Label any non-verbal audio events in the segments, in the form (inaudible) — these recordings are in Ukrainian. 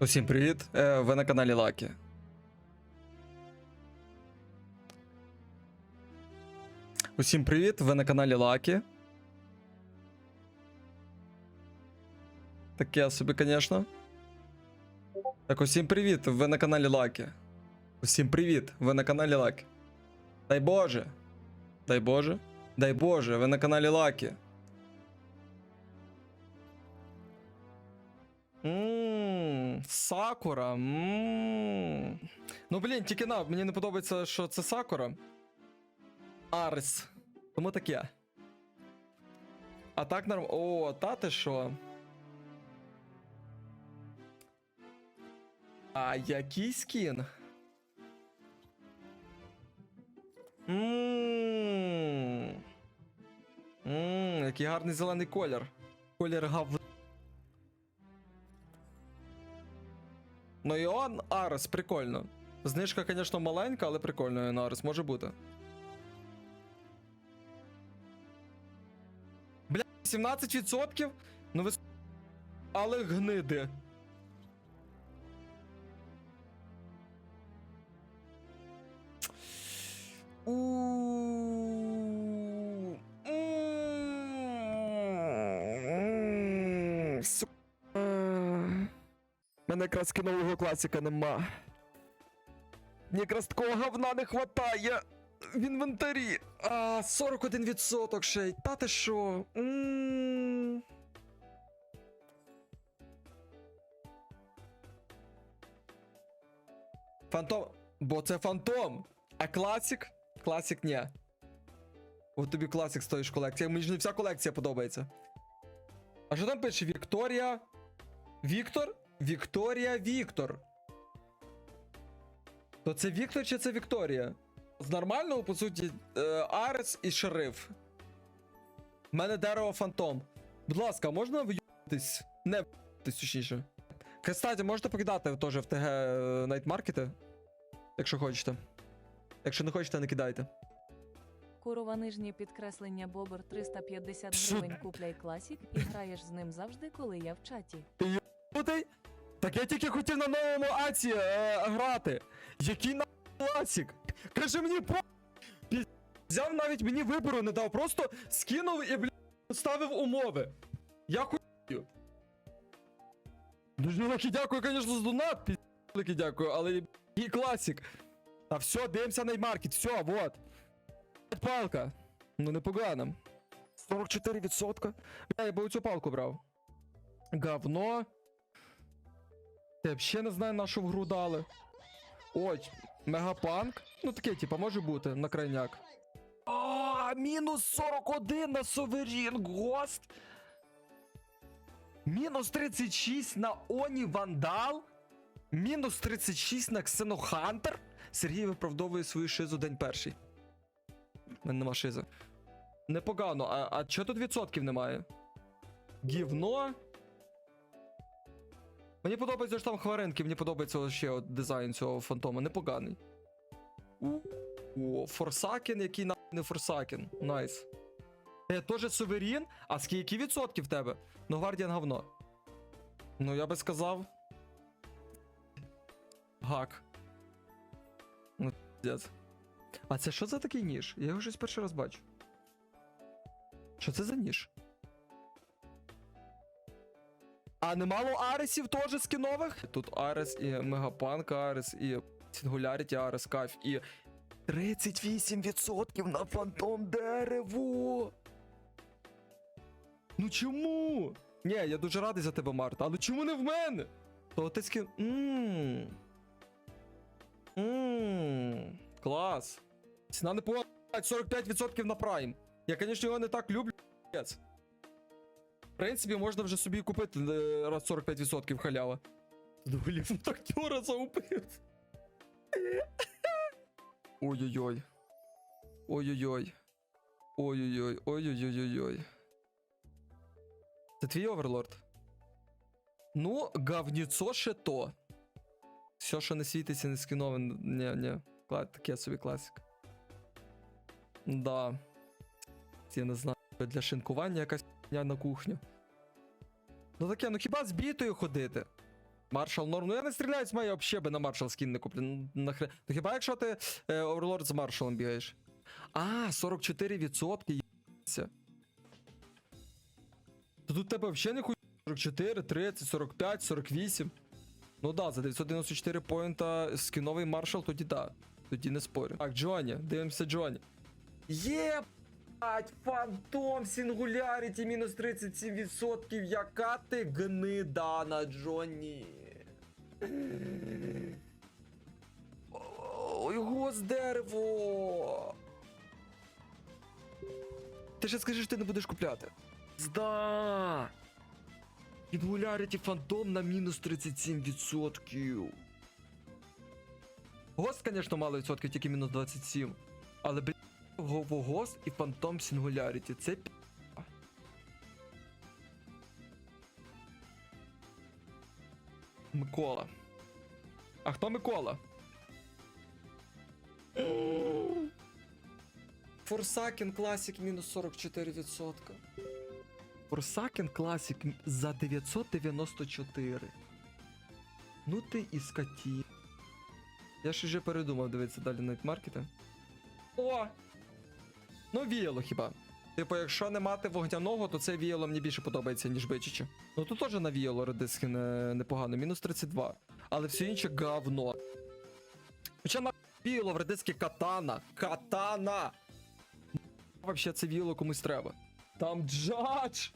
Усім привіт! Е, Ви на каналі Лакі. Усім привіт! Ви на каналі Лакі. Таке собі, звісно. Так, усім привіт! Ви на каналі Лакі. Усім привіт! Ви на каналі Лакі. Дай Боже! Дай Боже! Дай Боже! Ви на каналі Лакі. Ммм, Сакура. Ммм. Ну, блін, тільки на, мені не подобається, що це Сакура. Арс. Тому таке. А так норм. О, та ти що? А який скін? Ммм. Ммм, який гарний зелений колір. Колір гав. Ну і он Арес, прикольно. Знижка, звісно, маленька, але прикольно на Арес може бути. Бля, 17%? Ну ви. Але гниди. У. Мене якраз нового класика нема. Мені якраз такого говна не хватає в інвентарі. А, 41% ще й. Та ти що? Фантом. Бо це фантом. А класик? Класик ні. От тобі класик стоїш колекція. Мені ж не вся колекція подобається. А що там пише? Вікторія? Віктор? Вікторія Віктор. То це Віктор чи це Вікторія? З нормального, по суті, е, Арес і шериф. У мене дерево фантом. Будь ласка, можна в'їбатись? Не в'їбатись, точніше. Кстати, можете покидати теж в ТГ найтмаркети, якщо хочете. Якщо не хочете, не кидайте. Курова нижнє підкреслення Бобер 350 гривень купляй класік і граєш з ним завжди, коли я в чаті. Так я тільки хотів на новому аці е, грати. Який на класік? Каже мені по. Взяв навіть мені вибору не дав, просто скинув і, блядь, ставив умови. Я хую. Дуже велике дякую, звісно, за донат. пі- дякую, але і класік. Та все, дивимося на маркет, все, вот. Палка. Ну непогано. 44%. Бля, я би цю палку брав. Говно. Я взагалі не знаю, на що в гру дали. Ой, мегапанк. Ну таке, типа, може бути на крайняк. О, мінус 41 на Соверін Гост. Мінус 36 на Оні Вандал. Мінус 36 на Ксенохантер. Сергій виправдовує свою шизу день перший. У мене нема шизи. Непогано, а, а чого тут відсотків немає? Гівно. Мені подобається, що там хваринки, мені подобається ще от дизайн цього фантома, непоганий. О, Форсакен, який на не Форсакен. Найс. Е, теж суверін? А скільки відсотків в тебе? Ну, Гвардіан говно. Ну, я би сказав. Гак. Ну, піздець. А це що за такий ніж? Я його щось перший раз бачу. Що це за ніж? А немало Аресів теж скінових? Тут Арес і Мегапанк Арес, і Сингуляріті Арес Кайф, і 38% на фантом дерево. Ну чому? Ні, я дуже радий за тебе, Марта, але чому не в мене? То ти скін. Ммм. Ммм. Клас. Ціна не по 45% на прайм. Я, звісно, його не так люблю. Принципі, можна вже собі купити е, раз 45% халява. Доволі актера заупив. Ой-ой-ой. Ой-ой-ой. Ой-ой-ой. Ой-ой-ой-ой-ой. Це твій оверлорд? Ну, говніцо ще то. Все, що не світиться, не скінове, ні, ні. Таке собі класик. Да. Я не знаю. Для шинкування якась на кухню. Ну таке, ну хіба з бітою ходити? Маршал норм. Ну я не стріляю з взагалі би на маршал скін не куплю. Ну. То хіба якщо ти е, Оверлорд з маршалом бігаєш? А, 44% єбаться. То тут тебе взагалі не хуй 44, 30, 45, 48. Ну да, за 994 поінта скіновий маршал, тоді да. Тоді не спорю. Так, Джоні, дивимося Джоні. Єбать, фантом сингуляріті мінус 37%. Яка ти гнида на Джоні. Ой, гос дерево. Ти ще скажи, що ти не будеш купляти. Зда. Сингуляріті фантом на мінус 37%. Гост, звісно, мало відсотків, тільки мінус 27. Але, блін, Гост і Фантом Сингуляріті. Це пі... Микола. А хто Микола? Форсакен Класік мінус 44%. Форсакен Класік за 994. Ну ти і скоті. Я ж вже передумав дивитися далі найтмаркети. О! Ну, віяло хіба. Типу, якщо не мати вогняного, то це віяло мені більше подобається, ніж бичичі. Ну тут теж на віяло редиски не, непогано, мінус 32. Але все інше говно. Хоча на віяло в редиски катана. Катана! Вообще це віяло комусь треба. Там джадж!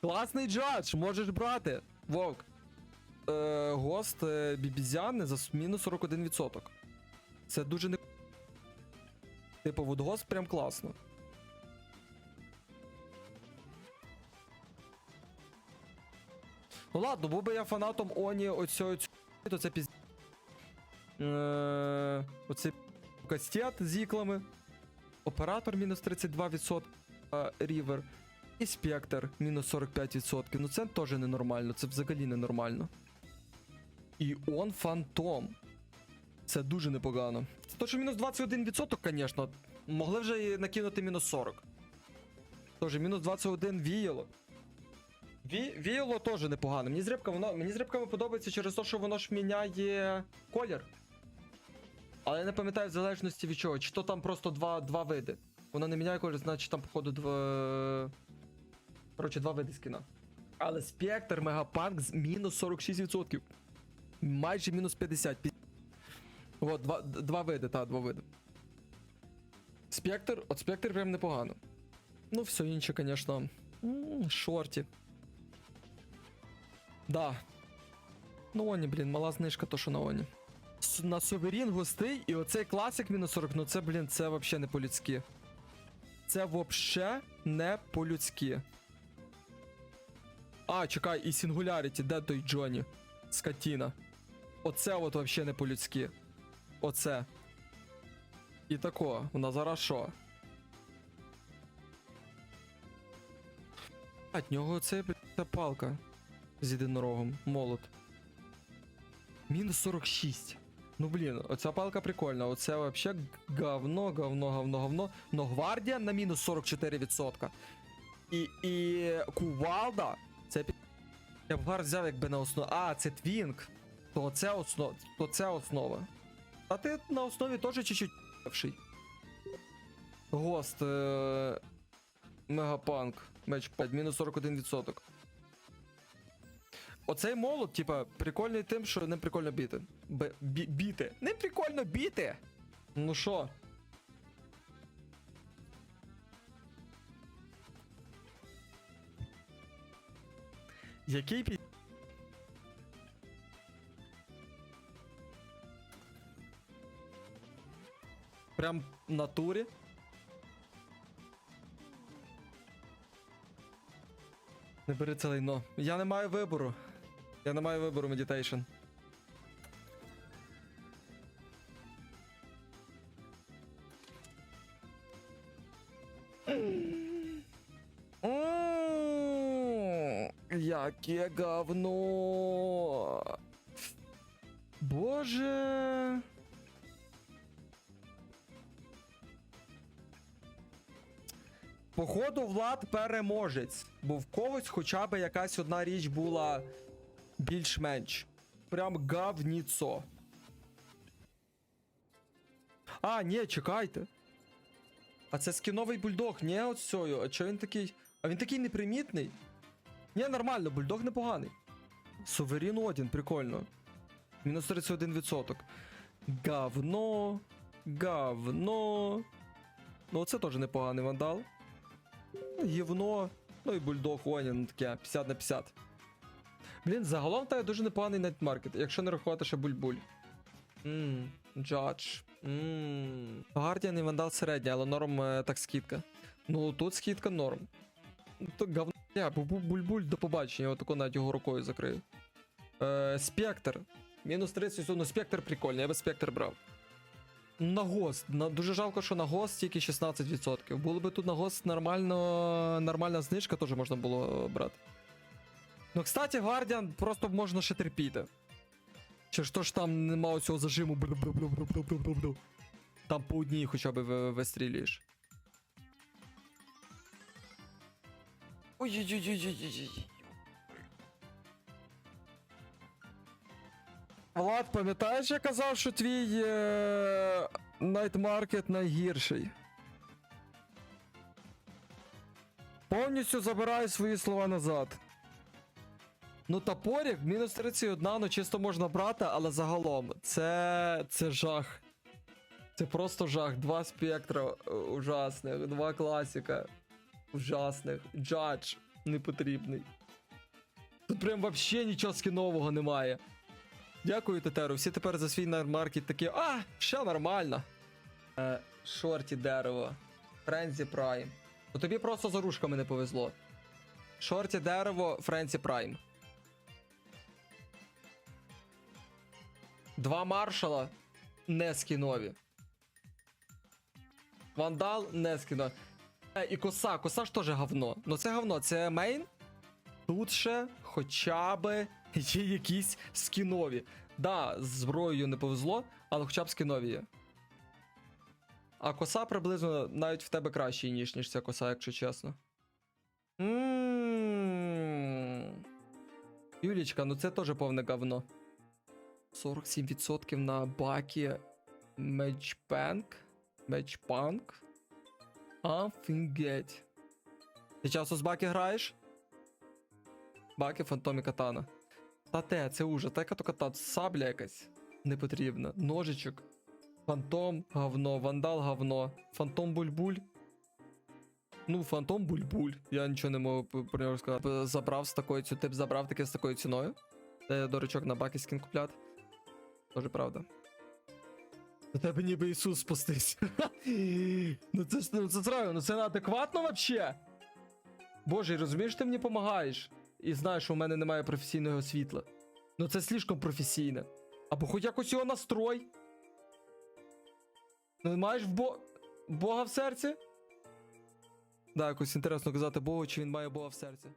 Класний джадж, можеш брати. Вовк. Е, гост е, бібізяни за мінус 41%. Це дуже не. Типу, вот прям класно. Ну ладно, був би я фанатом Оні оцього цього, то це піз... Е, оце кастет з іклами. Оператор мінус 32%, е, рівер. І спектр мінус 45%. Ну це теж ненормально, це взагалі ненормально. І он фантом. Це дуже непогано. Це то, що мінус 21%, звісно. Могли вже накинути мінус 40. Тож, мінус 21 віяло. Ві, віяло теж непогано. Мені з рибками, воно, мені з подобається через те, що воно ж міняє колір. Але я не пам'ятаю в залежності від чого. Чи то там просто два, два види. Воно не міняє колір, значить там, походу, два. Коротше, два види скіна. Але спектр Мегапанк з мінус 46%. Майже мінус 50. Пі- От, два, два види, та, два види. Спектр, от спектр прям непогано. Ну, все інше, звісно. Шорті. Да. Ну, Оні, блін, мала знижка, то що на Оні. На Суверін гостей, і оцей класик мінус 40, ну це, блін, це вообще не по-людськи. Це вообще не по-людськи. А, чекай, і Сингуляріті, де той Джоні? Скотіна. Оце от вообще не по-людськи. Оце. І тако, вона зараз що? А, в нього це ця палка з єдинорогом, молот. Мінус 46. Ну блін, оця палка прикольна. Оце вообще говно, говно, говно, говно. Но гвардія на мінус 44%. І, і кувалда, це Я б гар взяв якби на основу. А, це твінк. То це основа. То це основа. А ти на основі теж чуть-чуть певший. Гост. Е- Мегапанк. Меч 5, мінус 41%. Оцей молот, типа, прикольний тим, що не прикольно біти. Б- бі- біти. Не прикольно біти! Ну що? Який пі... Прям в натурі. Не бери це лайно. Я не маю вибору. Я не маю вибору, медітейшн. Яке говно. Боже. Походу, Влад переможець, бо в когось хоча б якась одна річ була більш-менш. Прям гавніцо. А, ні, чекайте. А це скіновий бульдог, ні, от цього. А чого він такий. А він такий непримітний. Ні, нормально, бульдог непоганий. Суверін Один, прикольно. Мінус 31%. Говно. Говно. Ну, це теж непоганий вандал. Гівно. Ну і бульдог Онін, ну таке 50 на 50. Блін, загалом та дуже непоганий нетмаркет, якщо не рахувати ще буль-буль. Ммм, джадж. Ммм. Гардіан і вандал середній, але норм е, так скидка. Ну тут скидка норм. Ну, То говно. Я, буль-буль до побачення, я отако навіть його рукою закрию. Е, спектр. Мінус 30, ну спектр прикольний, я би спектр брав. На гост. На, дуже жалко, що на гост тільки 16%. Було би тут на гост нормально, нормальна знижка, теж можна було брати. Ну, кстати, Guardian просто можна ще терпіти. Чи ж то ж там нема оцього зажиму. Там по одній хоча б ви- вистрілюєш. Ой-ой-ой-ой-ой-ой. Влад, пам'ятаєш, я казав, що твій е... Night Market найгірший? Повністю забираю свої слова назад. Ну, топорик, мінус 31, ну чисто можна брати, але загалом це. це жах. Це просто жах. Два спектра е, ужасних, два класика ужасних. Джадж непотрібний. Тут прям вообще нічого скінового немає. Дякую, Тетеру. Всі тепер за свій маркет такі. А, ще нормально. Е, шорті дерево. Френзі Прайм. Ну тобі просто за рушками не повезло. Шорті дерево, Френзі Прайм. Два маршала не скінові. Вандал не скінові. Е, І коса, коса ж теж говно. Ну це говно, це мейн. Тут ще хоча б є якісь скінові. Да, з зброєю не повезло, але хоча б скінові є. А коса приблизно навіть в тебе краще, ніж, ніж ця коса, якщо чесно. Юлічка, ну це теж повне говно. 47% на бакі Меджпанк. Меджпанк. Офігеть. Ти часто з баки граєш? Баки, фантомі катана. Та те, це ужас. Та яка то катана? Сабля якась не потрібна. Ножичок. Фантом говно, вандал говно. Фантом бульбуль. Ну, фантом бульбуль. Я нічого не можу про нього сказати. Забрав з такою ціною. Ти б забрав таке з такою ціною. Де дорочок на баки скін купляти. Тоже правда. До тебе ніби Ісус спустився. (laughs) ну це ж ну, це ну це неадекватно вообще. Боже, розумієш, ти мені допомагаєш. І знаю, що у мене немає професійного світла. Ну це слишком професійне. Або хоч якось його настрой. Ну, маєш в бо... Бога в серці? Да, якось інтересно казати Богу, чи він має Бога в серці.